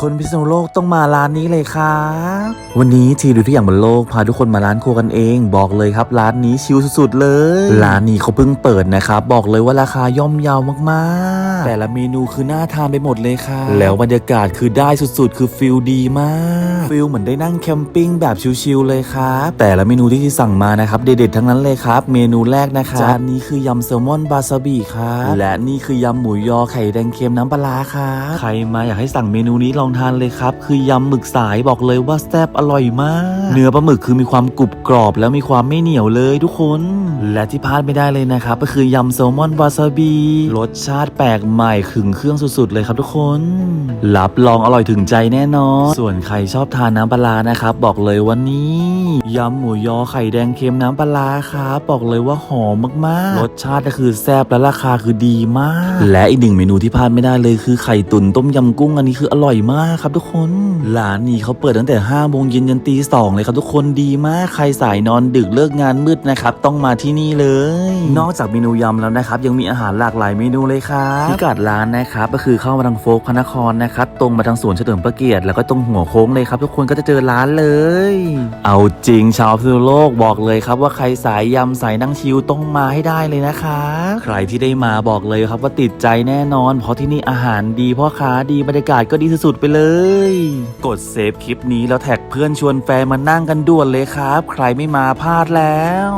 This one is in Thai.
คนพิษณุโลกต้องมาร้านนี้เลยครับ วันนี้ทีดูทุกอย่างบนโลกพาทุกคนมาร้านครัวกันเอง บอกเลยครับ ร้านนี้ชิลสุดๆเลย ร้านนี้เขาเพิ่งเปิดนะครับ บอกเลยว่าราคาย่อมเยาวมาก แต่ละเมนูคือน่าทานไปหมดเลยค่ะ แล้วบรรยากาศคือได้สุดๆ คือฟิลดีมากฟิลเหมือนได้นั่งแคมปิ้งแบบชิลๆเลยครับแต่ละเมนูที่สั่งมานะครับเด็ดๆทั้งนั้นเลยครับ เมนูแรกนะครับจานนี้คือยำแซลมอนบาซาบิครับและนี่คือยำหมูยอไข่แดงเค็มน้ำปลาร้าครับใครมาอยากให้สั่งเมนูนี้ลองทานเลยครับ คือยำหมึกสายบอกเลยว่าแซ่บอร่อยมาก เนื้อปลาหมึกคือมีความกรุบกรอบ แล้วมีความไม่เหนียวเลยทุกคน และที่พลาดไม่ได้เลยนะครับก็คือยำแซลมอนวาซาบิรสชาติแปลกใหม่ขึงเครื่องสุดๆเลยครับทุกคน รับรองอร่อยถึงใจแน่นอน ส่วนใครชอบทานน้ำปลานะครับ บอกเลยวันนี้ยำหมูยอไข่แดงเค็มน้ำปลาร้าครับบอกเลยว่าหอมมากๆ รสชาติก็คือแซ่บและราคาคือดีมาก และอีกหนึ่งเมนูที่พลาดไม่ได้เลยคือไข่ตุ๋นต้มยำกุ้งอันนี้คืออร่อยมากครับทุกคนร้านนี้เขาเปิดตั้งแต่5โมงเย็นยันตีสองเลยครับทุกคนดีมาก ใครสายนอนดึกเลิกงานมืดนะครับต้องมาที่นี่เลย นอกจากเมนูยำแล้วนะครับยังมีอาหารหลากหลายเมนูเลยครับกัดร้านนะครับก็คือเข้ามาทางโฟกพระนครนะครับตรงมาทางสวนเฉลิมพระเกียรติแล้วก็ตรงหัวโค้งเลยครับ ทุกคนก็จะเจอร้านเลย เอาจริงชาวพิษณุโลกบอกเลยครับว่าใครสายยำสายนั่งชิวต้องมาให้ได้เลยนะคะ ใครที่ได้มาบอกเลยครับว่าติดใจแน่นอน เพราะที่นี่อาหารดีพ่อค้าดีบรรยากาศก็ดีสุดๆไปเลย กดเซฟคลิปนี้แล้วแท็กเพื่อนชวนแฟนมานั่งกันด่วนเลยครับ ใครไม่มาพลาดแล้ว